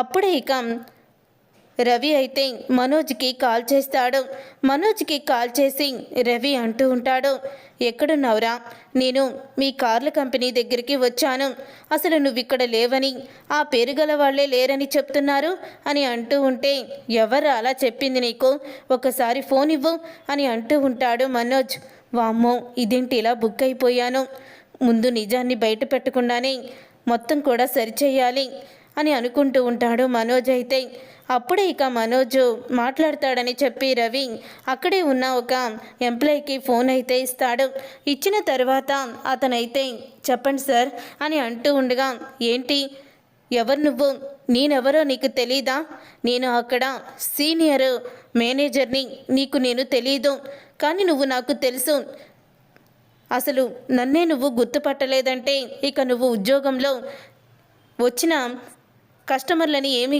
అప్పుడే ఇక రవి అయితే మనోజ్కి కాల్ చేస్తాడు. మనోజ్కి కాల్ చేసి రవి అంటూ ఉంటాడు ఎక్కడున్నావురా? నేను మీ కార్ల కంపెనీ దగ్గరికి వచ్చాను. అసలు నువ్వు ఇక్కడ లేవని ఆ పేరు గల వాళ్ళే లేరని చెప్తున్నారు అని అంటూ ఉంటే ఎవరు అలా చెప్పింది నీకు? ఒకసారి ఫోన్ ఇవ్వు అని అంటూ ఉంటాడు మనోజ్. వామ్మో ఇదేంటి ఇలా బుక్ అయిపోయాను? ముందు నిజాన్ని బయట పెట్టకుండానే మొత్తం కూడా సరిచేయాలి. అని అనుకుంటూ ఉంటాడు మనోజ్ అయితే. అప్పుడే ఇక మనోజ్ మాట్లాడతాడని చెప్పి రవి అక్కడే ఉన్న ఒక ఎంప్లాయీకి ఫోన్ అయితే ఇస్తాడు. ఇచ్చిన తర్వాత అతనైతే చెప్పండి సార్ అని అంటూ ఉండగా ఏంటి? ఎవరు నువ్వు? నేనెవరో నీకు తెలీదా? నేను అక్కడ సీనియర్ మేనేజర్ని నీకు నేను తెలీదు. కానీ నువ్వు నాకు తెలుసు. అసలు నన్నే నువ్వు గుర్తుపట్టలేదంటే ఇక నువ్వు ఉద్యోగంలో వచ్చిన కస్టమర్లని ఏమి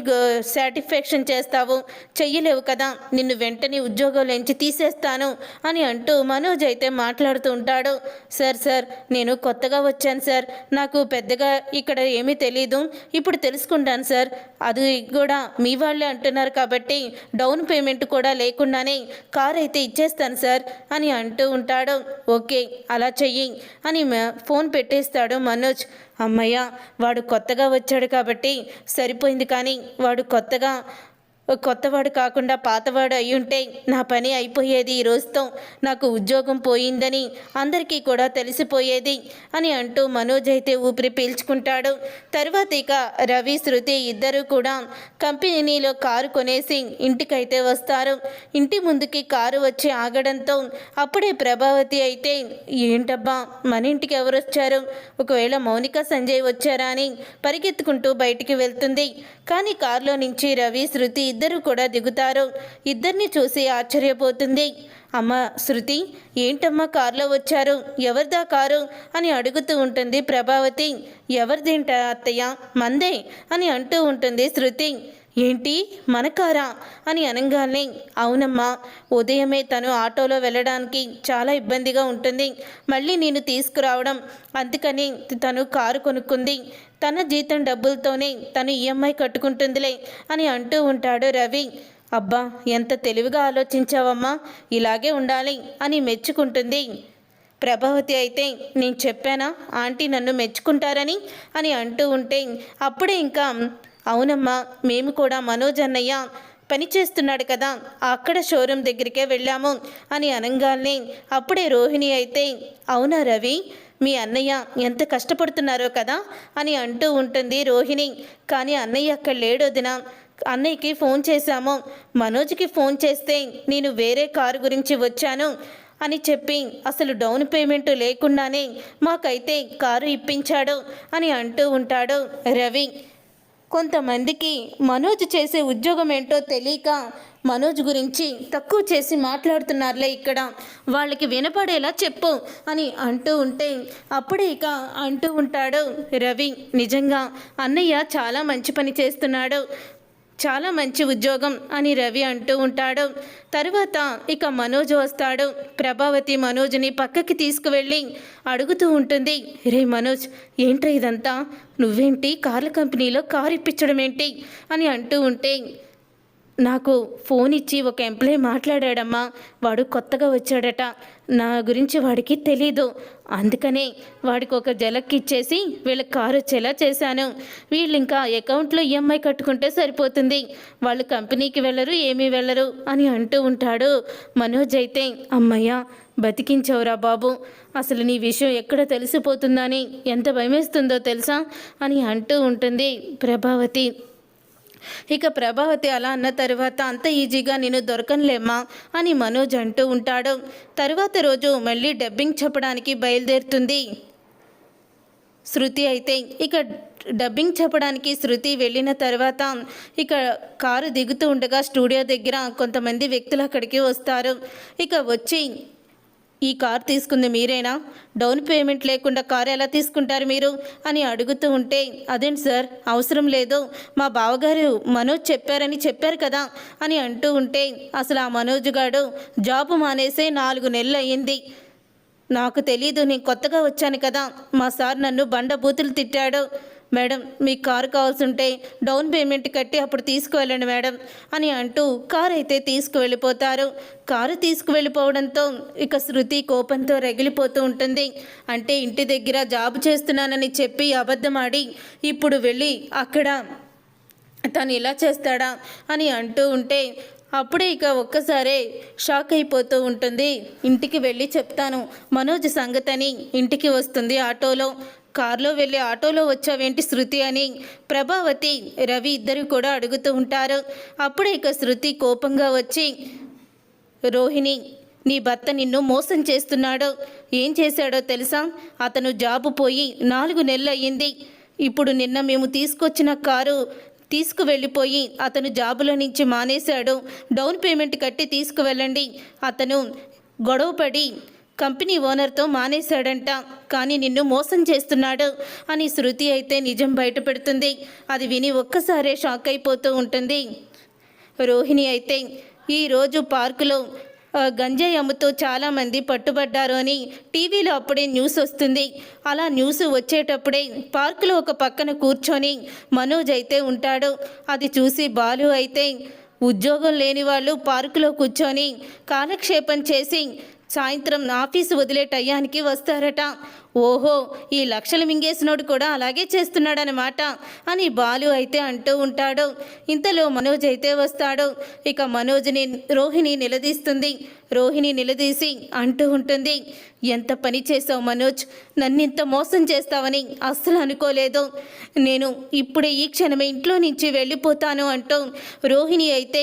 సాటిస్ఫాక్షన్ చేస్తావు? చెయ్యలేవు కదా. నిన్ను వెంటనే ఉద్యోగంలోంచి తీసేస్తాను అని అంటూ మనోజ్ అయితే మాట్లాడుతూ ఉంటాడు. సార్ సార్ నేను కొత్తగా వచ్చాను సార్. నాకు పెద్దగా ఇక్కడ ఏమీ తెలీదు. ఇప్పుడు తెలుసుకుంటాను సార్. అది కూడా మీ వాళ్ళే అంటున్నారు కాబట్టి డౌన్ పేమెంట్ కూడా లేకుండానే కార్ అయితే ఇచ్చేస్తాను సార్ అని అంటూ ఉంటాడు. ఓకే అలా చెయ్యి అని ఫోన్ పెట్టేస్తాడు మనోజ్. అమ్మయ్య వాడు కొత్తగా వచ్చాడు కాబట్టి సరిపోయింది కానీ వాడు కొత్తగా కొత్తవాడు కాకుండా పాతవాడు అయి ఉంటే నా పని అయిపోయేది ఈ రోజుతో. నాకు ఉద్యోగం పోయిందని అందరికీ కూడా తెలిసిపోయేది అని అంటూ మనోజ్ అయితే ఊపిరి పీల్చుకుంటాడు. తర్వాత ఇక రవి శృతి ఇద్దరు కూడా కంపెనీలో కారు కొనేసి ఇంటికైతే వస్తారు. ఇంటి ముందుకి కారు వచ్చి ఆగడంతో అప్పుడే ప్రభావతి అయితే ఏంటబ్బా మన ఇంటికి ఎవరు వచ్చారు ఒకవేళ మౌనిక సంజయ్ వచ్చారా? అని పరిగెత్తుకుంటూ బయటికి వెళ్తుంది. కానీ కారులో నుంచి రవి శృతి ఇద్దరు కూడా దిగుతారు. ఇద్దరిని చూసి ఆశ్చర్యపోతుంది. అమ్మ శృతి ఏంటమ్మా కారులో వచ్చారు? ఎవరిదా కారు? అని అడుగుతూ ఉంటుంది ప్రభావతి. ఎవరిదేంట అత్తయ్య? మందే అని అంటూ ఉంటుంది శృతి. ఏంటి? మన కారా అని అనగానే అవునమ్మా ఉదయమే తను ఆటోలో వెళ్ళడానికి చాలా ఇబ్బందిగా ఉంటుంది. మళ్ళీ నేను తీసుకురావడం. అందుకని తను కారు కొనుక్కుంది. తన జీతం డబ్బులతోనే తను ఈఎంఐ కట్టుకుంటుందిలే అని అంటూ ఉంటాడు రవి. అబ్బా ఎంత తెలివిగా ఆలోచించావమ్మా. ఇలాగే ఉండాలి అని మెచ్చుకుంటుంది. ప్రభావతి అయితే నేను చెప్పానా? ఆంటీ నన్ను మెచ్చుకుంటారని? అని అంటూ ఉంటే అప్పుడే ఇంకా అవునమ్మా మేము కూడా మనోజ్ అన్నయ్య పని చేస్తున్నాడు కదా అక్కడ షోరూమ్ దగ్గరికే వెళ్ళాము అని అనగానే అప్పుడే రోహిణి అయితే అవునా రవి? మీ అన్నయ్య ఎంత కష్టపడుతున్నారో కదా అని అంటూ ఉంటుంది రోహిణి. కానీ అన్నయ్య అక్కడ లేడొదిన అన్నయ్యకి ఫోన్ చేశాము. మనోజ్కి ఫోన్ చేస్తే నేను వేరే కారు గురించి వచ్చాను అని చెప్పి అసలు డౌన్ పేమెంట్ లేకుండానే మాకైతే కారు ఇప్పించాడు అని అంటూ ఉంటాడు రవి. కొంతమందికి మనోజ్ చేసే ఉద్యోగం ఏంటో తెలియక మనోజ్ గురించి తక్కువ చేసి మాట్లాడుతున్నారులే ఇక్కడ. వాళ్ళకి వినపడేలా చెప్పు అని అంటూ ఉంటే అప్పుడే ఇక అంటూ ఉంటాడు రవి. నిజంగా అన్నయ్య చాలా మంచి పని చేస్తున్నాడు. చాలా మంచి ఉద్యోగం అని రవి అంటూ ఉంటాడు. తరువాత ఇక మనోజ్ వస్తాడు. ప్రభావతి మనోజ్ని పక్కకి తీసుకువెళ్ళి అడుగుతూ ఉంటుంది. రే మనోజ్ ఏంట్రా ఇదంతా? నువ్వేంటి? కార్ల కంపెనీలో కారు ఇప్పించడం ఏంటి అని అంటూ ఉంటే నాకు ఫోన్ ఇచ్చి ఒక ఎంప్లాయీ మాట్లాడాడమ్మా. వాడు కొత్తగా వచ్చాడట. నా గురించి వాడికి తెలీదు. అందుకనే వాడికి ఒక జలక్ ఇచ్చేసి వీళ్ళకి కారు వచ్చేలా చేశాను. వీళ్ళు ఇంకా అకౌంట్లో ఈఎంఐ కట్టుకుంటే సరిపోతుంది. వాళ్ళు కంపెనీకి వెళ్ళరు ఏమీ వెళ్ళరు అని అంటూ ఉంటాడు మనోజ్ అయితే. అమ్మయ్య బతికించవురా బాబు. అసలు నీ విషయం ఎక్కడ తెలిసిపోతుందని ఎంత భయమేస్తుందో తెలుసా అని అంటూ ఉంటుంది ప్రభావతి. ఇక ప్రభావతి అలా అన్న తర్వాత అంత ఈజీగా నేను దొరకనులేమ్మా అని మనోజ్ అంటూ ఉంటాడు. తర్వాత రోజు మళ్ళీ డబ్బింగ్ చెప్పడానికి బయలుదేరుతుంది. శృతి అయితే ఇక డబ్బింగ్ చెప్పడానికి శృతి వెళ్ళిన తర్వాత ఇక కారు దిగుతూ ఉండగా స్టూడియో దగ్గర కొంతమంది వ్యక్తులు అక్కడికి వస్తారు. ఇక వచ్చి ఈ కార్ తీసుకుంది మీరేనా? డౌన్ పేమెంట్ లేకుండా కార్ ఎలా తీసుకుంటారు మీరు? అని అడుగుతూ ఉంటే అదేంటి సార్? అవసరం లేదు. మా బావగారు మనోజ్ చెప్పారని చెప్పారు కదా? అని అంటూ ఉంటే అసలు ఆ మనోజ్ గాడు జాబ్ మానేసే నాలుగు నెలలు అయ్యింది. నాకు తెలీదు నేను కొత్తగా వచ్చాను కదా. మా సార్ నన్ను బండ బూతులు తిట్టాడు. మేడం మీ కారు కావాల్సి ఉంటే డౌన్ పేమెంట్ కట్టి అప్పుడు తీసుకువెళ్ళండి మేడం అని అంటూ కారు అయితే తీసుకువెళ్ళిపోతారు. కారు తీసుకువెళ్ళిపోవడంతో ఇక శృతి కోపంతో రగిలిపోతూ ఉంటుంది. అంటే ఇంటి దగ్గర జాబ్ చేస్తున్నానని చెప్పి అబద్ధమాడి ఇప్పుడు వెళ్ళి అక్కడ తను ఇలా చేస్తాడా అని అంటూ ఉంటే అప్పుడే ఇక ఒక్కసారే షాక్ అయిపోతూ ఉంటుంది. ఇంటికి వెళ్ళి చెప్తాను మనోజ్ సంగతని ఇంటికి వస్తుంది ఆటోలో. కారులో వెళ్ళి ఆటోలో వచ్చావేంటి శృతి అని ప్రభావతి రవి ఇద్దరు కూడా అడుగుతూ ఉంటారు. అప్పుడే ఇక శృతి కోపంగా వచ్చి రోహిణి నీ భర్త నిన్ను మోసం చేస్తున్నాడు. ఏం చేశాడో తెలుసా? అతను జాబు పోయి నాలుగు నెలలు అయ్యింది ఇప్పుడు నిన్న మేము తీసుకొచ్చిన కారు తీసుకువెళ్ళిపోయి అతను జాబులో నుంచి మానేశాడు. డౌన్ పేమెంట్ కట్టి తీసుకువెళ్ళండి. అతను గొడవపడి కంపెనీ ఓనర్తో మానేశాడంట. కానీ నిన్ను మోసం చేస్తున్నాడు అని శృతి అయితే నిజం బయటపెడుతుంది. అది విని ఒక్కసారే షాక్ అయిపోతూ ఉంటుంది. రోహిణి అయితే ఈరోజు పార్కులో గంజాయి అమ్ముతూ చాలామంది పట్టుబడ్డారు అని టీవీలో అప్పుడే న్యూస్ వస్తుంది. అలా న్యూస్ వచ్చేటప్పుడే పార్కులో ఒక పక్కన కూర్చొని మనోజ్ అయితే ఉంటాడు. అది చూసి బాలు అయితే ఉద్యోగం లేని వాళ్ళు పార్కులో కూర్చొని కాలక్షేపం చేసి సాయంత్రం ఆఫీసు వదిలే టయానికి వస్తారట. ఓహో ఈ లక్షలు మింగేసినోడు కూడా అలాగే చేస్తున్నాడనమాట అని బాలు అయితే అంటూ ఉంటాడు. ఇంతలో మనోజ్ అయితే వస్తాడు. ఇక మనోజ్ని రోహిణి నిలదీస్తుంది. రోహిణి నిలదీసి అంటూ ఉంటుంది ఎంత పని చేసావు మనోజ్? నన్ను ఇంత మోసం చేస్తావని అస్సలు అనుకోలేదు. నేను ఇప్పుడే ఈ క్షణమే ఇంట్లో నుంచి వెళ్ళిపోతాను అంటూ రోహిణి అయితే